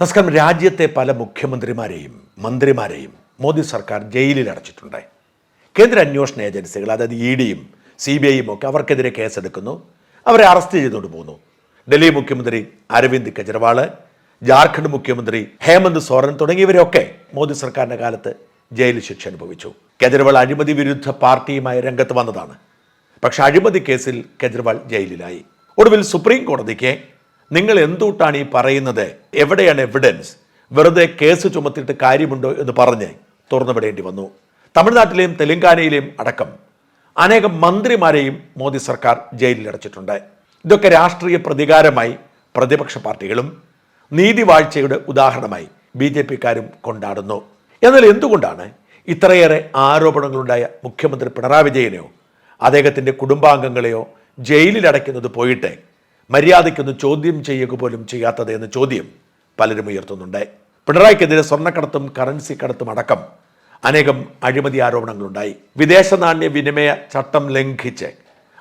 നമസ്കാരം രാജ്യത്തെ പല മുഖ്യമന്ത്രിമാരെയും മന്ത്രിമാരെയും മോദി സർക്കാർ ജയിലിൽ അടച്ചിട്ടുണ്ട്. കേന്ദ്ര അന്വേഷണ ഏജൻസികൾ അതായത് ഇ ഡിയും സി ബി ഐയും ഒക്കെ അവർക്കെതിരെ കേസെടുക്കുന്നു. അവരെ അറസ്റ്റ് ചെയ്തുകൊണ്ട് പോകുന്നു. ഡൽഹി മുഖ്യമന്ത്രി അരവിന്ദ് കെജ്രിവാൾ ജാർഖണ്ഡ് മുഖ്യമന്ത്രി ഹേമന്ത് സോറൻ തുടങ്ങിയവരൊക്കെ മോദി സർക്കാരിന്റെ കാലത്ത് ജയിൽ ശിക്ഷ അനുഭവിച്ചു. കെജ്രിവാൾ അഴിമതി വിരുദ്ധ പാർട്ടിയുമായി രംഗത്ത് വന്നതാണ്. പക്ഷേ അഴിമതി കേസിൽ കെജ്രിവാൾ ജയിലിലായി. ഒടുവിൽ സുപ്രീം കോടതിക്ക് നിങ്ങൾ എന്തുകൊണ്ടാണ് ഈ പറയുന്നത്? എവിടെയാണ് എവിഡൻസ് വെറുതെ കേസ് ചുമത്തിയിട്ട് കാര്യമുണ്ടോ എന്ന് പറഞ്ഞ് തുറന്നുവിടേണ്ടി വന്നു. തമിഴ്നാട്ടിലെയും തെലങ്കാനയിലെയും അടക്കം അനേകം മന്ത്രിമാരെയും മോദി സർക്കാർ ജയിലിലടച്ചിട്ടുണ്ട് ഇതൊക്കെ രാഷ്ട്രീയ പ്രതികാരമായി പ്രതിപക്ഷ പാർട്ടികളും നീതിവാഴ്ചയുടെ ഉദാഹരണമായി ബി ജെ പിക്കാരും കൊണ്ടാടുന്നു. എന്നാൽ എന്തുകൊണ്ടാണ് ഇത്രയേറെ ആരോപണങ്ങളുണ്ടായ മുഖ്യമന്ത്രി പിണറായി വിജയനെയോ അദ്ദേഹത്തിന്റെ കുടുംബാംഗങ്ങളെയോ ജയിലിലടയ്ക്കുന്നത് പോയിട്ട് മര്യാദയ്ക്കൊന്ന് ചോദ്യം ചെയ്യുക പോലും ചെയ്യാത്തത് എന്ന ചോദ്യം പലരും ഉയർത്തുന്നുണ്ട്. പിണറായിക്കെതിരെ സ്വർണക്കടത്തും കറൻസി കടത്തും അടക്കം അനേകം അഴിമതി ആരോപണങ്ങളുണ്ടായി. വിദേശ നാണ്യ വിനിമയ ചട്ടം ലംഘിച്ച്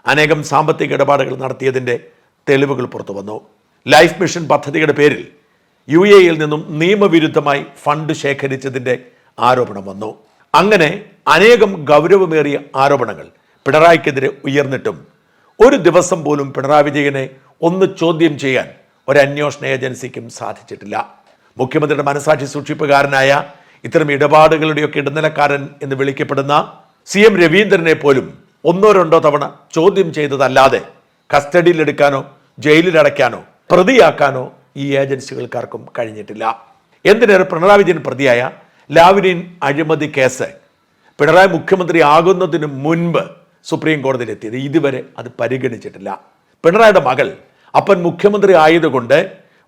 അനേകം സാമ്പത്തിക ഇടപാടുകൾ നടത്തിയതിന്റെ തെളിവുകൾ പുറത്തു വന്നു ലൈഫ് മിഷൻ പദ്ധതിയുടെ പേരിൽ യു എയിൽ നിന്നും നിയമവിരുദ്ധമായി ഫണ്ട് ശേഖരിച്ചതിന്റെ ആരോപണം വന്നു. അങ്ങനെ അനേകം ഗൗരവമേറിയ ആരോപണങ്ങൾ പിണറായിക്കെതിരെ ഉയർന്നിട്ടും ഒരു ദിവസം പോലും പിണറായി വിജയനെ ഒന്ന് ചോദ്യം ചെയ്യാൻ ഒരു അന്വേഷണ ഏജൻസിക്കും സാധിച്ചിട്ടില്ല. മുഖ്യമന്ത്രിയുടെ മനസാക്ഷി സൂക്ഷിപ്പുകാരനായ ഇത്തരം ഇടപാടുകളുടെയൊക്കെ ഇടനിലക്കാരൻ എന്ന് വിളിക്കപ്പെടുന്ന സി എം രവീന്ദ്രനെ പോലും ഒന്നോ രണ്ടോ തവണ ചോദ്യം ചെയ്തതല്ലാതെ കസ്റ്റഡിയിലെടുക്കാനോ ജയിലിലടയ്ക്കാനോ പ്രതിയാക്കാനോ ഈ ഏജൻസികൾക്കാർക്കും കഴിഞ്ഞിട്ടില്ല. എന്തിനേറെ പിണറായി വിജയൻ പ്രതിയായ ലാവ്ലിൻ അഴിമതി കേസ് പിണറായി മുഖ്യമന്ത്രി ആകുന്നതിന് മുൻപ് സുപ്രീം കോടതിയിലെത്തിയത്. ഇതുവരെ അത് പരിഗണിച്ചിട്ടില്ല. പിണറായിയുടെ മകൾ അപ്പൻ മുഖ്യമന്ത്രി ആയതുകൊണ്ട്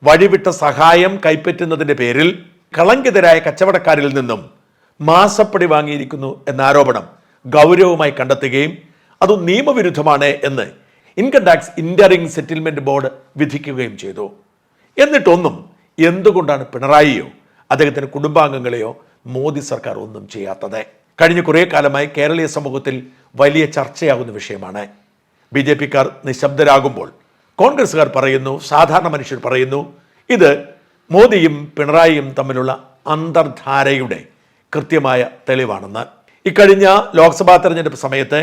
വഴിവിട്ട സഹായം കൈപ്പറ്റുന്നതിന്റെ പേരിൽ കളങ്കിതരായ കച്ചവടക്കാരിൽ നിന്നും മാസപ്പടി വാങ്ങിയിരിക്കുന്നു എന്ന ആരോപണം ഗൗരവമായി കണ്ടെത്തുകയും അത് നിയമവിരുദ്ധമാണ് എന്ന് income tax interim settlement board വിധിക്കുകയും ചെയ്തു. എന്നിട്ടൊന്നും എന്തുകൊണ്ടാണ് പിണറായിയോ അദ്ദേഹത്തിന്റെ കുടുംബാംഗങ്ങളെയോ മോദി സർക്കാർ ഒന്നും ചെയ്യാത്തത്? കഴിഞ്ഞ കുറേ കാലമായി കേരളീയ സമൂഹത്തിൽ വലിയ ചർച്ചയാകുന്ന വിഷയമാണ്. ബി ജെ പിക്കാർ നിശബ്ദരാകുമ്പോൾ കോൺഗ്രസ്സുകാർ പറയുന്നു സാധാരണ മനുഷ്യർ പറയുന്നു ഇത് മോദിയും പിണറായിയും തമ്മിലുള്ള അന്തർധാരയുടെ കൃത്യമായ തെളിവാണെന്ന്. ഇക്കഴിഞ്ഞ ലോക്സഭാ തെരഞ്ഞെടുപ്പ് സമയത്ത്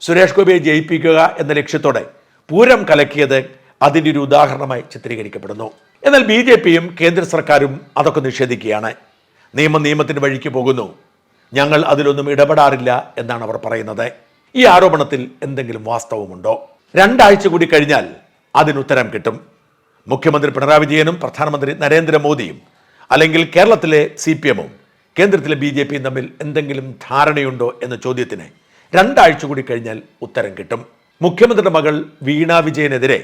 സുരേഷ് ഗോപിയെ ജയിപ്പിക്കുക എന്ന ലക്ഷ്യത്തോടെ പൂരം കലക്കിയത് അതിന്റെ ഒരു ഉദാഹരണമായി ചിത്രീകരിക്കപ്പെടുന്നു. എന്നാൽ ബി ജെ പിയും കേന്ദ്ര സർക്കാരും അതൊക്കെ നിഷേധിക്കുകയാണ്. നിയമം നിയമത്തിന് വഴിക്ക് പോകുന്നു. ഞങ്ങൾ അതിലൊന്നും ഇടപെടാറില്ല എന്നാണ് അവർ പറയുന്നത്. ഈ ആരോപണത്തിൽ എന്തെങ്കിലും വാസ്തവമുണ്ടോ? രണ്ടാഴ്ച കൂടി കഴിഞ്ഞാൽ അതിനുത്തരം കിട്ടും. മുഖ്യമന്ത്രി പിണറായി വിജയനും പ്രധാനമന്ത്രി നരേന്ദ്രമോദിയും അല്ലെങ്കിൽ കേരളത്തിലെ സി പി എമ്മും കേന്ദ്രത്തിലെ ബി ജെ പിയും തമ്മിൽ എന്തെങ്കിലും ധാരണയുണ്ടോ എന്ന ചോദ്യത്തിന് രണ്ടാഴ്ച കൂടി കഴിഞ്ഞാൽ ഉത്തരം കിട്ടും. മുഖ്യമന്ത്രിയുടെ മകൾ വീണ വിജയനെതിരെ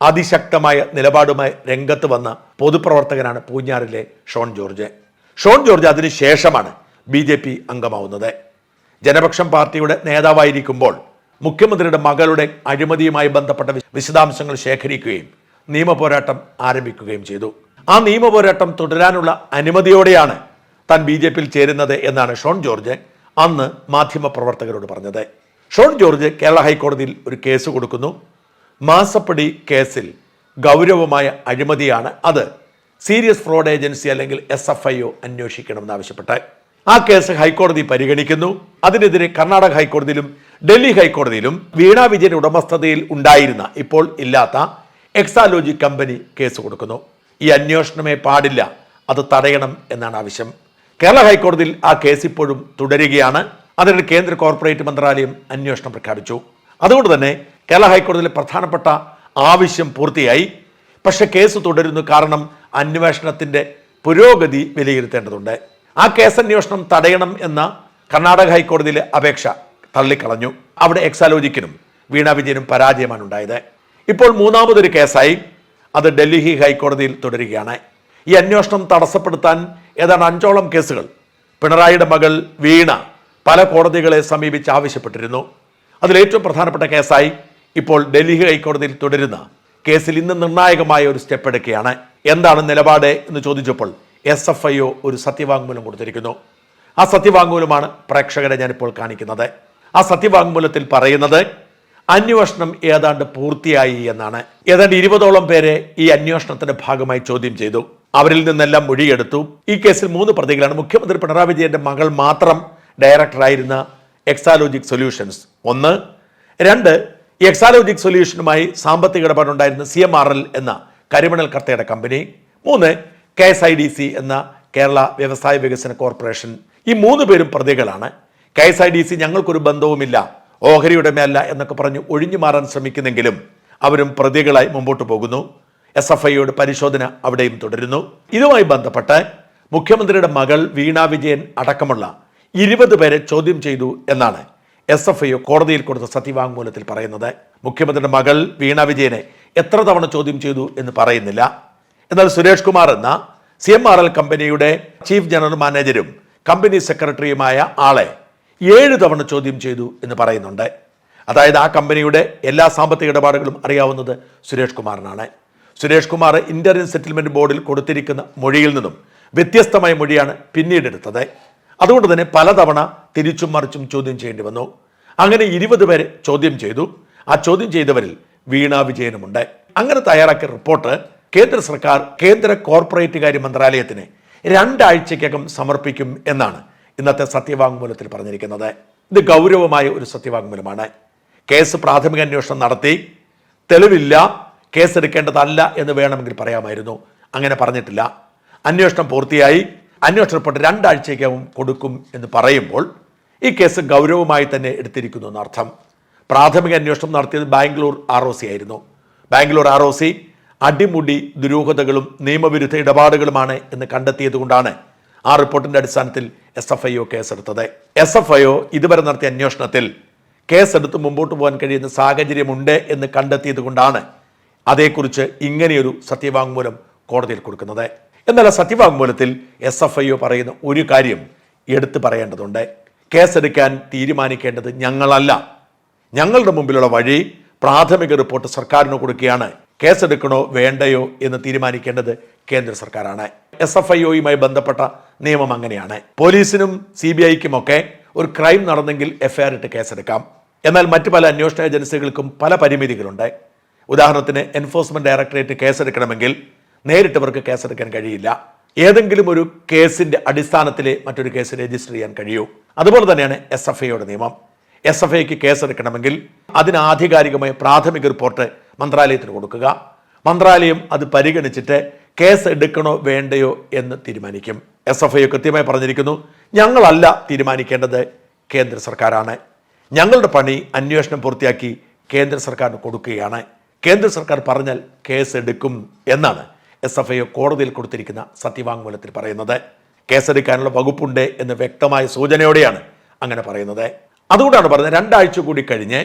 അതിശക്തമായ നിലപാടുമായി രംഗത്ത് വന്ന പൊതുപ്രവർത്തകനാണ് പൂഞ്ഞാറിലെ ഷോൺ ജോർജ്. ഷോൺ ജോർജ് അതിനുശേഷമാണ് ബി ജെ പി അംഗമാവുന്നത്. ജനപക്ഷം പാർട്ടിയുടെ നേതാവായിരിക്കുമ്പോൾ മുഖ്യമന്ത്രിയുടെ മകളുടെ അഴിമതിയുമായി ബന്ധപ്പെട്ട വിശ- വിശദാംശങ്ങൾ ശേഖരിക്കുകയും നിയമപോരാട്ടം ആരംഭിക്കുകയും ചെയ്തു. ആ നിയമപോരാട്ടം തുടരാനുള്ള അനുമതിയോടെയാണ് താൻ ബി ജെ പിയിൽ ചേരുന്നത് എന്നാണ് ഷോൺ ജോർജ് അന്ന് മാധ്യമപ്രവർത്തകരോട് പറഞ്ഞത്. ഷോൺ ജോർജ് കേരള ഹൈക്കോടതിയിൽ ഒരു കേസ് കൊടുക്കുന്നു. മാസപ്പടി കേസിൽ ഗൗരവമായ അഴിമതിയാണ് അത്. സീരിയസ് ഫ്രോഡ് ഏജൻസി അല്ലെങ്കിൽ എസ് എഫ് ഐ ഒ അന്വേഷിക്കണമെന്ന് ആവശ്യപ്പെട്ട് ആ കേസ് ഹൈക്കോടതി പരിഗണിക്കുന്നു. അതിനെതിരെ കർണാടക ഹൈക്കോടതിയിലും ഡൽഹി ഹൈക്കോടതിയിലും വീണ വിജയൻ ഉടമസ്ഥതയിൽ ഉണ്ടായിരുന്ന ഇപ്പോൾ ഇല്ലാത്ത എക്സാലോജി കമ്പനി കേസ് കൊടുക്കുന്നു. ഈ അന്വേഷണമേ പാടില്ല. അത് തടയണം എന്നാണ് ആവശ്യം. കേരള ഹൈക്കോടതിയിൽ ആ കേസ് ഇപ്പോഴും തുടരുകയാണ്. അതിന് കേന്ദ്ര കോർപ്പറേറ്റ് മന്ത്രാലയം അന്വേഷണം പ്രഖ്യാപിച്ചു. അതുകൊണ്ട് തന്നെ കേരള ഹൈക്കോടതിയിലെ പ്രധാനപ്പെട്ട ആവശ്യം പൂർത്തിയായി. പക്ഷെ കേസ് തുടരുന്നു കാരണം അന്വേഷണത്തിന്റെ പുരോഗതി വിലയിരുത്തേണ്ടതുണ്ട്. ആ കേസ് അന്വേഷണം തടയണം എന്ന കർണാടക ഹൈക്കോടതിയിലെ അപേക്ഷ തള്ളിക്കളഞ്ഞു. അവിടെ എക്സാലോജിക്കിനും വീണ വിജയനും പരാജയമാണ് ഉണ്ടായത്. ഇപ്പോൾ മൂന്നാമതൊരു കേസായി അത് ഡൽഹി ഹൈക്കോടതിയിൽ തുടരുകയാണ്. ഈ അന്വേഷണം തടസ്സപ്പെടുത്താൻ ഏതാണ്ട് അഞ്ചോളം കേസുകൾ. പിണറായിയുടെ മകൾ വീണ പല കോടതികളെ സമീപിച്ച് ആവശ്യപ്പെട്ടിരുന്നു. അതിലേറ്റവും പ്രധാനപ്പെട്ട കേസായി ഇപ്പോൾ ഡൽഹി ഹൈക്കോടതിയിൽ തുടരുന്ന കേസിൽ ഇന്ന് നിർണായകമായ ഒരു സ്റ്റെപ്പ് എടുക്കുകയാണ്. എന്താണ് നിലപാട് എന്ന് ചോദിച്ചപ്പോൾ എസ് എഫ് ഐ ഒ ഒരു സത്യവാങ്മൂലം കൊടുത്തിരിക്കുന്നു. ആ സത്യവാങ്മൂലമാണ് പ്രേക്ഷകരെ ഞാനിപ്പോൾ കാണിക്കുന്നത്. ആ സത്യവാങ്മൂലത്തിൽ പറയുന്നത് അന്വേഷണം ഏതാണ്ട് പൂർത്തിയായി എന്നാണ്. ഏതാണ്ട് ഇരുപതോളം പേരെ ഈ അന്വേഷണത്തിന്റെ ഭാഗമായി ചോദ്യം ചെയ്തു. അവരിൽ നിന്നെല്ലാം മൊഴിയെടുത്തു. ഈ കേസിൽ മൂന്ന് പ്രതികളാണ്. മുഖ്യമന്ത്രി പിണറായി വിജയന്റെ മകൾ മാത്രം ഡയറക്ടറായിരുന്ന എക്സാലോജിക് സൊല്യൂഷൻസ് ഒന്ന്. രണ്ട് എക്സാലോജിക് സൊല്യൂഷനുമായി സാമ്പത്തിക ഇടപാടുണ്ടായിരുന്ന സി എം ആർ എൽ എന്ന കരിമണൽ കർത്തയുടെ കമ്പനി. മൂന്ന് K S I D C എന്ന കേരള വ്യവസായ വികസന കോർപ്പറേഷൻ. ഈ മൂന്ന് പേരും പ്രതികളാണ്. K S I D C ഞങ്ങൾക്കൊരു ബന്ധവുമില്ല. ഓഹരിയുടമയല്ല എന്നൊക്കെ പറഞ്ഞ് ഒഴിഞ്ഞു മാറാൻ ശ്രമിക്കുന്നെങ്കിലും അവരും പ്രതികളായി മുമ്പോട്ട് പോകുന്നു. എസ് എഫ് ഐയുടെ പരിശോധന അവിടെയും തുടരുന്നു. ഇതുമായി ബന്ധപ്പെട്ട് മുഖ്യമന്ത്രിയുടെ മകൾ വീണ വിജയൻ അടക്കമുള്ള ഇരുപത് പേരെ ചോദ്യം ചെയ്തു എന്നാണ് എസ് എഫ് ഐ കോടതിയിൽ കൊടുത്ത സത്യവാങ്മൂലത്തിൽ പറയുന്നത്. മുഖ്യമന്ത്രിയുടെ മകൾ വീണ വിജയനെ എത്ര തവണ ചോദ്യം ചെയ്തു എന്ന് പറയുന്നില്ല. എന്നാൽ സുരേഷ് കുമാർ എന്ന സി എം ആർ എൽ കമ്പനിയുടെ ചീഫ് ജനറൽ മാനേജരും കമ്പനി സെക്രട്ടറിയുമായ ആളെ ഏഴ് തവണ ചോദ്യം ചെയ്തു എന്ന് പറയുന്നുണ്ട്. അതായത് ആ കമ്പനിയുടെ എല്ലാ സാമ്പത്തിക ഇടപാടുകളും അറിയാവുന്നത് സുരേഷ് കുമാറിനാണ്. സുരേഷ് കുമാർ ഇന്റർനെൻ സെറ്റിൽമെന്റ് ബോർഡിൽ കൊടുത്തിരിക്കുന്ന മൊഴിയിൽ നിന്നും വ്യത്യസ്തമായ മൊഴിയാണ് പിന്നീട് എടുത്തത്. അതുകൊണ്ട് തന്നെ പലതവണ തിരിച്ചും മറിച്ചും ചോദ്യം ചെയ്യേണ്ടി വന്നു. അങ്ങനെ ഇരുപത് പേരെ ചോദ്യം ചെയ്തു. ആ ചോദ്യം ചെയ്തവരിൽ വീണ വിജയനുമുണ്ട്. അങ്ങനെ തയ്യാറാക്കിയ റിപ്പോർട്ട് കേന്ദ്ര സർക്കാർ കേന്ദ്ര കോർപ്പറേറ്റ് കാര്യ മന്ത്രാലയത്തിന് രണ്ടാഴ്ചയ്ക്കകം സമർപ്പിക്കും എന്നാണ് ഇന്നത്തെ സത്യവാങ്മൂലത്തിൽ പറഞ്ഞിരിക്കുന്നത് ഇത് ഗൗരവമായ ഒരു സത്യവാങ്മൂലമാണ്. കേസ് പ്രാഥമിക അന്വേഷണം നടത്തി. തെളിവില്ല കേസെടുക്കേണ്ടതല്ല എന്ന് വേണമെങ്കിൽ പറയാമായിരുന്നു. അങ്ങനെ പറഞ്ഞിട്ടില്ല. അന്വേഷണം പൂർത്തിയായി. അന്വേഷണ റിപ്പോർട്ട് രണ്ടാഴ്ചയ്ക്കകം കൊടുക്കും എന്ന് പറയുമ്പോൾ ഈ കേസ് ഗൗരവമായി തന്നെ എടുത്തിരിക്കുന്നു എന്നർത്ഥം. പ്രാഥമിക അന്വേഷണം നടത്തിയത് ബാംഗ്ലൂർ ആർ ഒ സി ആയിരുന്നു. ബാംഗ്ലൂർ ആർ ഒ സി അടിമുടി ദുരൂഹതകളും നിയമവിരുദ്ധ ഇടപാടുകളുമാണ് എന്ന് കണ്ടെത്തിയത് കൊണ്ടാണ് ആ റിപ്പോർട്ടിന്റെ അടിസ്ഥാനത്തിൽ എസ് എഫ് ഐ ഒ കേസെടുത്തത്. എസ് എഫ് ഐ ഒ ഇതുവരെ നടത്തിയ അന്വേഷണത്തിൽ കേസെടുത്ത് മുമ്പോട്ട് പോകാൻ കഴിയുന്ന സാഹചര്യമുണ്ട് എന്ന് കണ്ടെത്തിയത് കൊണ്ടാണ് അതേക്കുറിച്ച് ഇങ്ങനെയൊരു സത്യവാങ്മൂലം കോടതിയിൽ കൊടുക്കുന്നത്. എന്നാൽ സത്യവാങ്മൂലത്തിൽ എസ് എഫ് ഐ ഒ പറയുന്ന ഒരു കാര്യം എടുത്തു പറയേണ്ടതുണ്ട്. കേസെടുക്കാൻ തീരുമാനിക്കേണ്ടത് ഞങ്ങളല്ല. ഞങ്ങളുടെ മുമ്പിലുള്ള വഴി പ്രാഥമിക റിപ്പോർട്ട് സർക്കാരിന് കൊടുക്കുകയാണ്. കേസെടുക്കണോ വേണ്ടയോ എന്ന് തീരുമാനിക്കേണ്ടത് കേന്ദ്ര സർക്കാരാണ്. എസ് എഫ് ഐ ഒയുമായി ബന്ധപ്പെട്ട നിയമം അങ്ങനെയാണ്. പോലീസിനും സി ബി ഐക്കും ഒക്കെ ഒരു ക്രൈം നടന്നെങ്കിൽ എഫ്ഐആർ ഇട്ട് കേസെടുക്കാം. എന്നാൽ മറ്റു പല അന്വേഷണ ഏജൻസികൾക്കും പല പരിമിതികളുണ്ട്. ഉദാഹരണത്തിന് എൻഫോഴ്സ്മെന്റ് ഡയറക്ടറേറ്റ് കേസെടുക്കണമെങ്കിൽ നേരിട്ടവർക്ക് കേസെടുക്കാൻ കഴിയില്ല. ഏതെങ്കിലും ഒരു കേസിന്റെ അടിസ്ഥാനത്തിലെ മറ്റൊരു കേസ് രജിസ്റ്റർ ചെയ്യാൻ കഴിയൂ. അതുപോലെ തന്നെയാണ് എസ് എഫ് ഐയുടെ നിയമം. എസ് എഫ് ഐക്ക് കേസെടുക്കണമെങ്കിൽ അതിന് ആധികാരികമായ പ്രാഥമിക റിപ്പോർട്ട് മന്ത്രാലയത്തിന് കൊടുക്കുക. മന്ത്രാലയം അത് പരിഗണിച്ചിട്ട് കേസ് എടുക്കണോ വേണ്ടയോ എന്ന് തീരുമാനിക്കും. എസ് എഫ് ഐ കൃത്യമായി പറഞ്ഞിരിക്കുന്നു. ഞങ്ങളല്ല തീരുമാനിക്കേണ്ടത് കേന്ദ്ര സർക്കാരാണ്. ഞങ്ങളുടെ പണി അന്വേഷണം പൂർത്തിയാക്കി കേന്ദ്ര സർക്കാരിന് കൊടുക്കുകയാണ്. കേന്ദ്ര സർക്കാർ പറഞ്ഞാൽ കേസ് എടുക്കും എന്നാണ് എസ് എഫ് ഐ കോടതിയിൽ കൊടുത്തിരിക്കുന്ന സത്യവാങ്മൂലത്തിൽ പറയുന്നത്. കേസെടുക്കാനുള്ള വകുപ്പുണ്ട് എന്ന് വ്യക്തമായ സൂചനയോടെയാണ് അങ്ങനെ പറയുന്നത്. അതുകൊണ്ടാണ് പറയുന്നത് രണ്ടാഴ്ച കൂടി കഴിഞ്ഞ്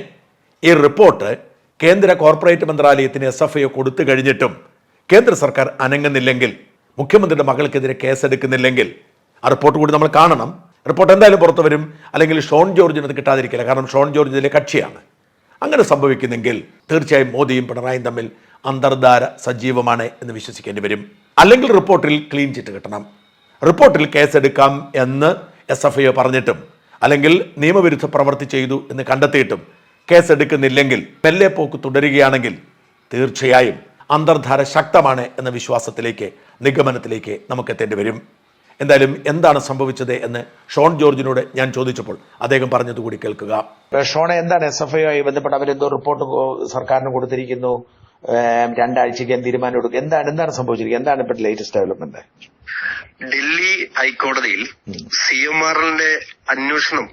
ഈ റിപ്പോർട്ട് കേന്ദ്ര കോർപ്പറേറ്റ് മന്ത്രാലയത്തിന് എസ് എഫ് ഐ കൊടുത്തു കഴിഞ്ഞിട്ടും കേന്ദ്ര സർക്കാർ അനങ്ങുന്നില്ലെങ്കിൽ മുഖ്യമന്ത്രിയുടെ മകൾക്കെതിരെ കേസെടുക്കുന്നില്ലെങ്കിൽ ആ റിപ്പോർട്ട് കൂടി നമ്മൾ കാണണം. റിപ്പോർട്ട് എന്തായാലും പുറത്തു വരും. അല്ലെങ്കിൽ ഷോൺ ജോർജിന് അത് കിട്ടാതിരിക്കില്ല. കാരണം ഷോൺ ജോർജ് ഇതിലെ കക്ഷിയാണ്. അങ്ങനെ സംഭവിക്കുന്നെങ്കിൽ തീർച്ചയായും മോദിയും പിണറായിയും തമ്മിൽ അന്തർധാര സജീവമാണ് എന്ന് വിശ്വസിക്കേണ്ടി വരും. അല്ലെങ്കിൽ റിപ്പോർട്ടിൽ ക്ലീൻ ചിറ്റ് കിട്ടണം. റിപ്പോർട്ടിൽ കേസെടുക്കാം എന്ന് എസ് എഫ് ഐ പറഞ്ഞിട്ടും അല്ലെങ്കിൽ നിയമവിരുദ്ധ പ്രവർത്തി ചെയ്തു എന്ന് കണ്ടെത്തിയിട്ടും കേസെടുക്കുന്നില്ലെങ്കിൽ പെല്ലെ പോക്ക് തുടരുകയാണെങ്കിൽ തീർച്ചയായും അന്തർധാര ശക്തമാണ് എന്ന വിശ്വാസത്തിലേക്ക് നിഗമനത്തിലേക്ക് നമുക്ക് എത്തേണ്ടി വരും. എന്തായാലും എന്താണ് സംഭവിച്ചത് എന്ന് ഷോൺ ജോർജിനോട് ഞാൻ ചോദിച്ചപ്പോൾ അദ്ദേഹം പറഞ്ഞത് കൂടി കേൾക്കുക ഷോണെ എന്താണ് എസ് എഫ് ഐ ബന്ധപ്പെട്ട് അവരെന്തോ റിപ്പോർട്ട് സർക്കാരിന് കൊടുത്തിരിക്കുന്നു? രണ്ടാഴ്ചക്ക് രണ്ടാഴ്ചയ്ക്ക് തീരുമാനം എടുക്കും? എന്താണ് എന്താണ് സംഭവിച്ചിരിക്കുന്നത്? എന്താണ് ഇപ്പൊ ലേറ്റസ്റ്റ് ഡെവലപ്മെന്റ് ഡൽഹി ഹൈക്കോടതിയിൽ സി എം ആർ എല്ലിന്റെ അന്വേഷണം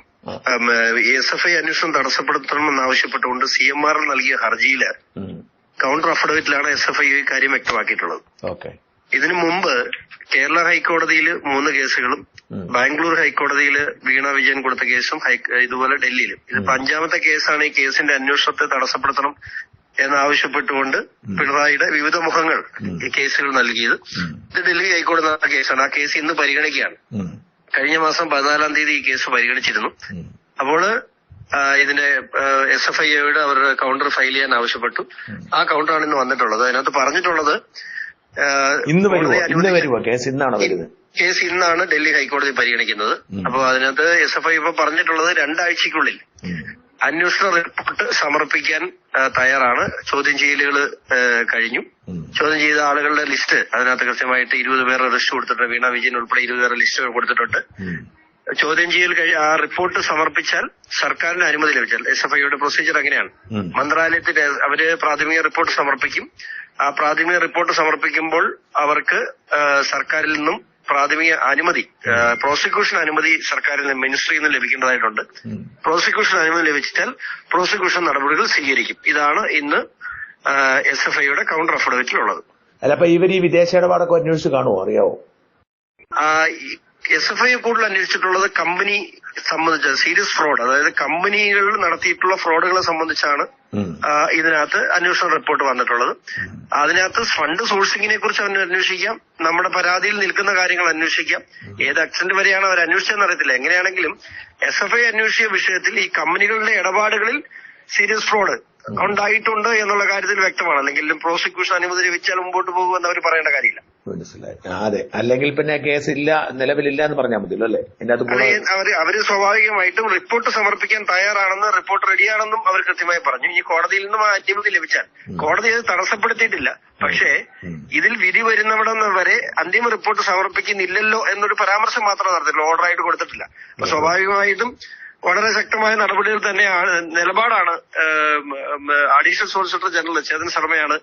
എസ് എഫ് ഐ അന്വേഷണം തടസ്സപ്പെടുത്തണമെന്ന് ആവശ്യപ്പെട്ടുകൊണ്ട് സി എം ആർ എൽ നൽകിയ ഹർജിയിൽ കൗണ്ടർ അഫിഡവിറ്റിലാണ് എസ് എഫ് ഐ കാര്യം വ്യക്തമാക്കിയിട്ടുള്ളത്. ഓക്കെ ഇതിനു മുമ്പ് കേരള ഹൈക്കോടതിയിൽ മൂന്ന് കേസുകളും ബാംഗ്ലൂർ ഹൈക്കോടതിയിൽ വീണ വിജയൻ കൊടുത്ത കേസും ഇതുപോലെ ഡൽഹിയിലും ഇതിപ്പോ അഞ്ചാമത്തെ കേസാണ് ഈ കേസിന്റെ അന്വേഷണത്തെ തടസ്സപ്പെടുത്തണം എന്നാവശ്യപ്പെട്ടുകൊണ്ട് പിണറായിയുടെ വിവിധ മുഖങ്ങൾ ഈ കേസുകൾ നൽകിയത്. ഇത് ഡൽഹി ഹൈക്കോടതി നടന്ന കേസാണ്. ആ കേസ് ഇന്ന് പരിഗണിക്കുകയാണ്. കഴിഞ്ഞ മാസം പതിനാലാം തീയതി ഈ കേസ് പരിഗണിച്ചിരുന്നു. അപ്പോൾ ഇതിന്റെ എസ് എഫ് ഐയുടെ അവരുടെ കൗണ്ടർ ഫയൽ ചെയ്യാൻ ആവശ്യപ്പെട്ടു. ആ കൗണ്ടറാണ് ഇന്ന് വന്നിട്ടുള്ളത്. അതിനകത്ത് പറഞ്ഞിട്ടുള്ളത് ഇന്ന് ഇന്ന് വരുമോ കേസ് ഇന്നാണോ വരുന്നത്? കേസ് ഇന്നാണ് ഡൽഹി ഹൈക്കോടതി പരിഗണിക്കുന്നത്. അപ്പോൾ അതിനകത്ത് എസ് എഫ് ഐ ഇപ്പൊ പറഞ്ഞിട്ടുള്ളത് രണ്ടാഴ്ചക്കുള്ളിൽ അന്വേഷണ റിപ്പോർട്ട് സമർപ്പിക്കാൻ തയ്യാറാണ്. ചോദ്യം ചെയ്യലുകൾ കഴിഞ്ഞു. ചോദ്യം ചെയ്ത ആളുകളുടെ ലിസ്റ്റ് അതിനകത്ത് കൃത്യമായിട്ട് ഇരുപത് പേരുടെ ലിസ്റ്റ് കൊടുത്തിട്ടുണ്ട്. വീണ വിജയൻ ഉൾപ്പെടെ ഇരുപത് പേരുടെ ലിസ്റ്റ് കൊടുത്തിട്ടുണ്ട്. ചോദ്യം ചെയ്യൽ കഴി ആ റിപ്പോർട്ട് സമർപ്പിച്ചാൽ സർക്കാരിന് അനുമതി ലഭിച്ചാൽ എസ് എഫ് ഐയുടെ പ്രൊസീജിയർ അങ്ങനെയാണ്. മന്ത്രാലയത്തിന്റെ അവർ പ്രാഥമിക റിപ്പോർട്ട് സമർപ്പിക്കും. ആ പ്രാഥമിക റിപ്പോർട്ട് സമർപ്പിക്കുമ്പോൾ അവർക്ക് സർക്കാരിൽ നിന്നും പ്രാഥമിക അനുമതി പ്രോസിക്യൂഷൻ അനുമതി സർക്കാരിൽ നിന്ന് മിനിസ്ട്രിയിൽ നിന്ന് ലഭിക്കേണ്ടതായിട്ടുണ്ട്. പ്രോസിക്യൂഷൻ അനുമതി ലഭിച്ചാൽ പ്രോസിക്യൂഷൻ നടപടികൾ സ്വീകരിക്കും. ഇതാണ് ഇന്ന് എസ് എഫ് ഐയുടെ കൗണ്ടർ അഫിഡവിറ്റിലുള്ളത് അല്ല അപ്പൊ ഇവർ ഈ വിദേശ ഇടപാടൊക്കെ അന്വേഷിച്ച് കാണുമോ അറിയാവോ? എസ് എഫ് ഐ കൂടുതൽ അന്വേഷിച്ചിട്ടുള്ളത് കമ്പനി സംബന്ധിച്ച സീരിയസ് ഫ്രോഡ്. അതായത് കമ്പനികൾ നടത്തിയിട്ടുള്ള ഫ്രോഡുകളെ സംബന്ധിച്ചാണ് ഇതിനകത്ത് അന്വേഷണ റിപ്പോർട്ട് വന്നിട്ടുള്ളത്. അതിനകത്ത് ഫണ്ട് സോഴ്സിങ്ങിനെ കുറിച്ച് അവർ അന്വേഷിക്കാം നമ്മുടെ പരാതിയിൽ നിൽക്കുന്ന കാര്യങ്ങൾ അന്വേഷിക്കാം ഏത് അക്സന്റ് വരെയാണ് അവർ അന്വേഷിച്ചതെന്ന് അറിയത്തില്ല. എങ്ങനെയാണെങ്കിലും എസ് എഫ് ഐ അന്വേഷിച്ച വിഷയത്തിൽ ഈ കമ്പനികളുടെ ഇടപാടുകളിൽ സീരിയസ് ഫ്രോഡ് ഉണ്ടായിട്ടുണ്ട് എന്നുള്ള കാര്യത്തിൽ വ്യക്തമാണ്. അല്ലെങ്കിൽ പ്രോസിക്യൂഷൻ അനുമതി ലഭിച്ചാൽ മുമ്പോട്ട് പോകുമെന്ന് അവർ പറയേണ്ട കാര്യമില്ല. മനസ്സിലായി. അതെ. അല്ലെങ്കിൽ പിന്നെ കേസ് ഇല്ല നിലവിലില്ല എന്ന് പറഞ്ഞാൽ മതിയല്ലോ അല്ലെ? എന്റെ അത് അവർ അവർ സ്വാഭാവികമായിട്ടും റിപ്പോർട്ട് സമർപ്പിക്കാൻ തയ്യാറാണെന്ന് റിപ്പോർട്ട് റെഡിയാണെന്നും അവർ കൃത്യമായി പറഞ്ഞു. ഈ കോടതിയിൽ നിന്നും ആ അനുമതി ലഭിച്ചാൽ കോടതി അത് തടസ്സപ്പെടുത്തിയിട്ടില്ല. പക്ഷേ ഇതിൽ വിധി വരുന്നവിടം വരെ അന്തിമ റിപ്പോർട്ട് സമർപ്പിക്കുന്നില്ലല്ലോ എന്നൊരു പരാമർശം മാത്രം നടത്തില്ല ഓർഡർ ആയിട്ട് കൊടുത്തിട്ടില്ല. അപ്പൊ സ്വാഭാവികമായിട്ടും വളരെ ശക്തമായ നടപടികൾ തന്നെയാണ് നിലപാടാണ് അഡീഷണൽ സോളിസിറ്റർ ജനറൽ ചേതൻ ശർമ്മയാണ്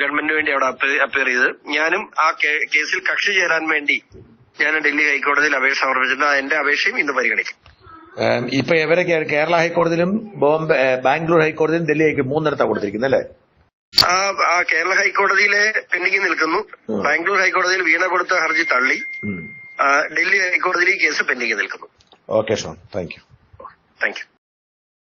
ഗവൺമെന്റിന് വേണ്ടി അവിടെ അപ്പിയർ ചെയ്തത്. ഞാനും ആ കേസിൽ കക്ഷി ചേരാൻ വേണ്ടി ഞാൻ ഡൽഹി ഹൈക്കോടതിയിൽ അപേക്ഷ സമർപ്പിച്ചിട്ടുണ്ട്. എന്റെ അപേക്ഷയും ഇന്ന് പരിഗണിക്കും. ഇപ്പൊ എവരൊക്കെ കേരള ഹൈക്കോടതിയിലും ബോംബെ ബാംഗ്ലൂർ ഹൈക്കോടതിയിലും ഡൽഹി ഹൈക്കോടതി മൂന്നിടത്താണ് കൊടുത്തിരിക്കുന്നത് അല്ലേ? ആ കേരള ഹൈക്കോടതിയിലെ പെൻഡിംഗ് നിൽക്കുന്നു. ബാംഗ്ലൂർ ഹൈക്കോടതിയിൽ വീണ കൊടുത്ത ഹർജി തള്ളി. ഡൽഹി ഹൈക്കോടതിയിൽ ഈ കേസ് പെൻഡിംഗ് നിൽക്കുന്നു. Okay Shone thank you. Thank you.